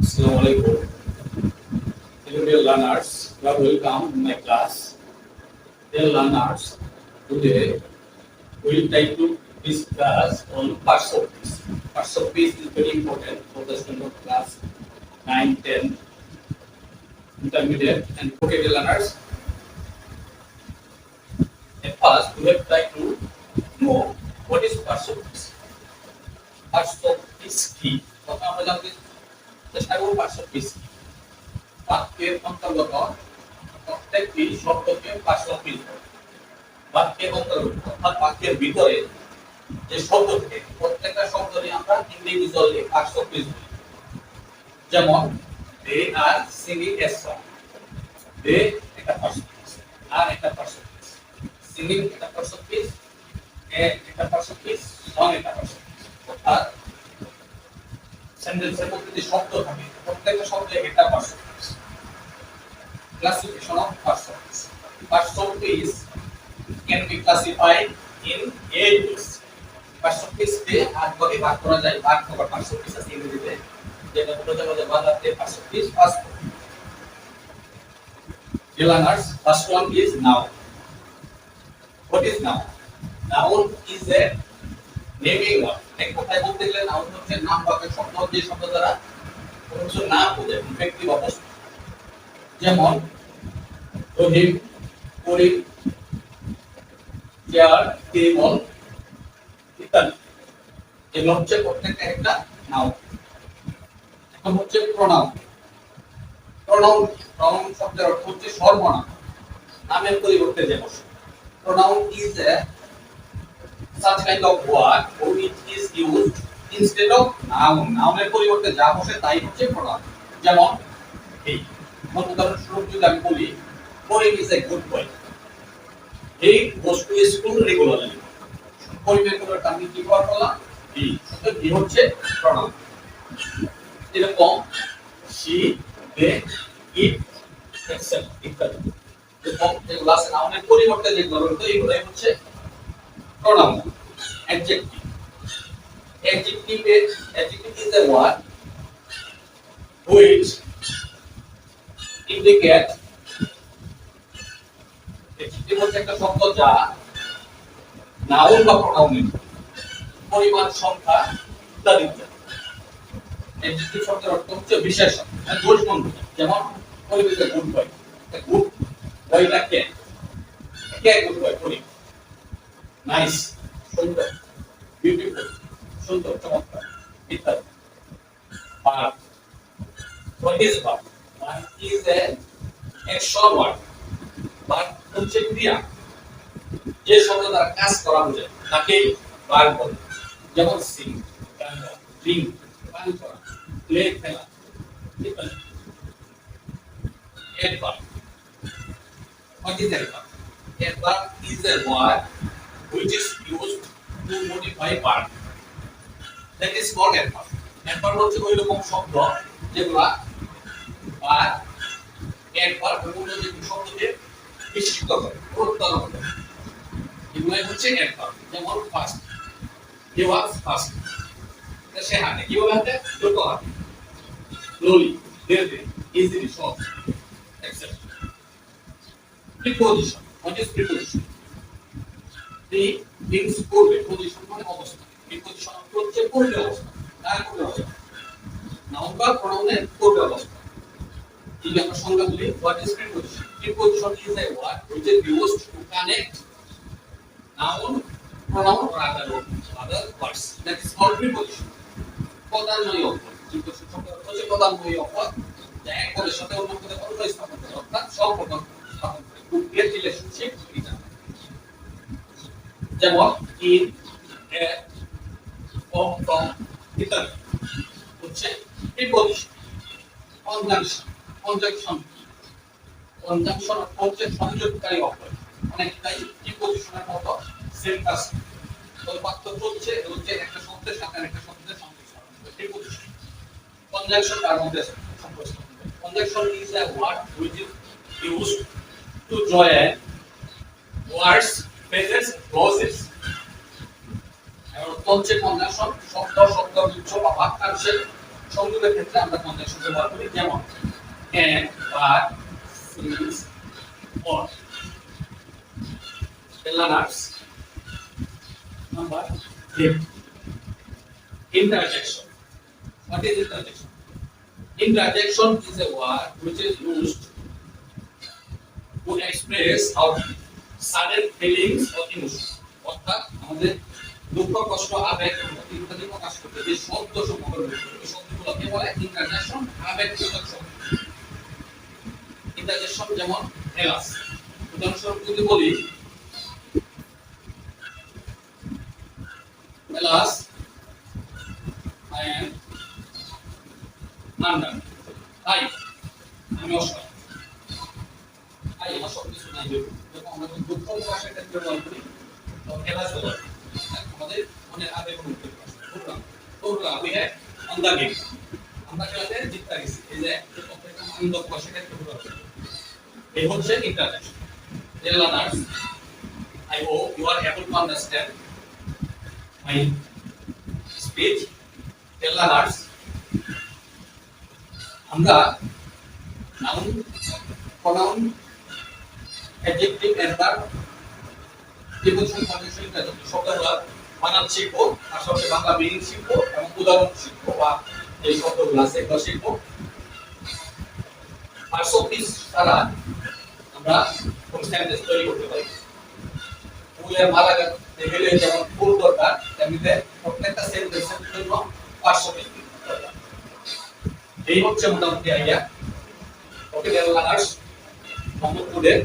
Assalamualaikum. Hello dear learners, you are welcome in my class. Dear learners, today we will try to discuss on parts of peace. Parts of peace is very important for the student of class 9, 10, intermediate and okay dear learners. At first, we have tried to know what is parts of peace. Parts of peace কি? প্রথমে আমরা জানতে অন্তর্গত প্রত্যেকটি শব্দকে of piece বাক্যের অন্তর্গত বাক্যের ভিতরে শব্দ থাকে প্রত্যেকটা শব্দ নিয়ে আমরা ইন্ডিভিজুয়ালি অফ পিস বলি। যেমন they are singing a song. একটা পিস। আর, একটা পিস। সিঙ্গিং একটা পার্টস পিস। এ, একটা অফ পিস। একটা অফ পিস। সেন্টেন্সের মধ্যে যে শব্দ থাকে প্রত্যেকটা শব্দে একটা percentage classification of percentage percentage can be classified in eight ways পার্সেন্টেজকে আট ভাগে ভাগ করা যায় ভাগ করা পার্সেন্টেজ আছে ইংরেজিতে যেটা হলো আমাদের বাংলাতে percentage first Learners, first one is noun. What is noun? Noun is a naming word নাম নাম যেমন রহিম, করিম, চেয়ার টেবল ইত্যাদি। এগুলো হচ্ছে প্রত্যেকটা একটা নাউন এখন হচ্ছে প্রনাউন প্রনাউন প্রনাউন শব্দের অর্থ হচ্ছে সর্বনাম। নামের পরিবর্তে যে বসে pronoun is a such kind of word which is used, instead of noun. এর পরিবর্তে যা বসে, তাই হচ্ছে pronoun. যেমন এই উদাহরণস্বরূপ যদি আমি বলি করিম ইজ এ গুড বয় এই বস্তু স্কুল রেগুলারলি করিমের কোনো আমি কি ব্যবহার করলাম ই অর্থাৎ ই হচ্ছে pronoun এরকম, she, they, it etc ইত্যাদি। এরকম যেগুলো আছে নাউনের পরিবর্তে যেগুলো রয়েছে, এগুলোই হচ্ছে pronoun. Adjective. Adjective is adjective is a word which indicate adjective হচ্ছে একটা শব্দ যা নাউন বা প্রোনাউনের পরিমাণ সংখ্যা ইত্যাদি adjective শব্দের অর্থ হচ্ছে বিশেষণ মানে যেমন পরিবেশে গুড বয় গুড বয়টা কে? কে গুড বয় পরিবেশ। নাইস সুন্দর বিউটিফুল সুন্দর চমৎকার ইত্যাদি আর what is verb verb is a action word verb হচ্ছে ক্রিয়া যে শব্দ দ্বারা কাজ করা বোঝায় তাকে verb বলে যেমন sing গান drink পান করা প্লে খেলা ইত্যাদি adverb what is adverb adverb is a word which is used to modify verb. That is called adverb. Adverb হচ্ছে ওই রকম শব্দ যেগুলা বা adverb অন্য যে শব্দকে বিশিষ্ট করে প্রত্যয় করে এগুলাই হচ্ছে adverb যেমন ফাস্ট he was fast সে হাঁটে কীভাবে হাঁটে দ্রুত হাঁটে স্লোলি ধীরে ধীরে ইজিলি সহজ etc preposition what is preposition the things করবে পজিশন মানে অবস্থা এই অপর প্রিপোজিশন শব্দের হচ্ছে পদান্বয়ী যা সাথে অন্য অন্য স্থাপন করে অর্থাৎ সম্পর্ক স্থাপন করে গেট রিলেশনশিপ এটা। যেমন ইন ফ্রম ইত্যাদি। হচ্ছে প্রিপোজিশন কনজাংশন কনজাংশন কনজাংশন হচ্ছে সংযোগকারী অপর অনেকটাই প্রিপোজিশনের মতো সেম পার্থক্য হচ্ছে হচ্ছে একটা শব্দের সাথে আরেকটা শব্দের সংযোগ। কনজাংশন তার মধ্যে conjunction is a word which is to join words clauses এবং হচ্ছে শব্দ শব্দ গুচ্ছ বা বাক্যাংশের সংযোগের ক্ষেত্রে আমরা ব্যবহার করি যেমন and but since or what is interjection is a word which is used to express our or অর্থাৎ আমাদের দুঃখ, কষ্ট, আবেগ ইত্যাদি প্রকাশ করতে যে শব্দ শব্দগুলোকে বলে? ইন্টারজেকশন আবেগ সূচক শব্দ যেমন হেলাস উদাহরণস্বরূপ যদি বলি am London. তাই, আমি অসহায়। আমার দুঃখ Dear learners, I hope you are able to understand my speech tell learners আমরা noun pronoun adjective adverb preposition condition ইত্যাদি শব্দগুলো বানান শিখব আর সঙ্গে বাংলা মিনিং শিখব এবং উদাহরণ শিখব বা এই শব্দগুলো আছে এগুলো শিখব আর সব দ্বারা আমরা কোন সেন্টেন্স তৈরি করতে পারি। ফুলের মালা গেলে যেমন ফুল দরকার, তেমনিতে প্রত্যেকটা সেন্টেন্সের জন্য পাঁচশো এই হচ্ছে মোটামুটি আইডিয়া ওকে দেওয়া লাগাস মোহাম্মদপুরের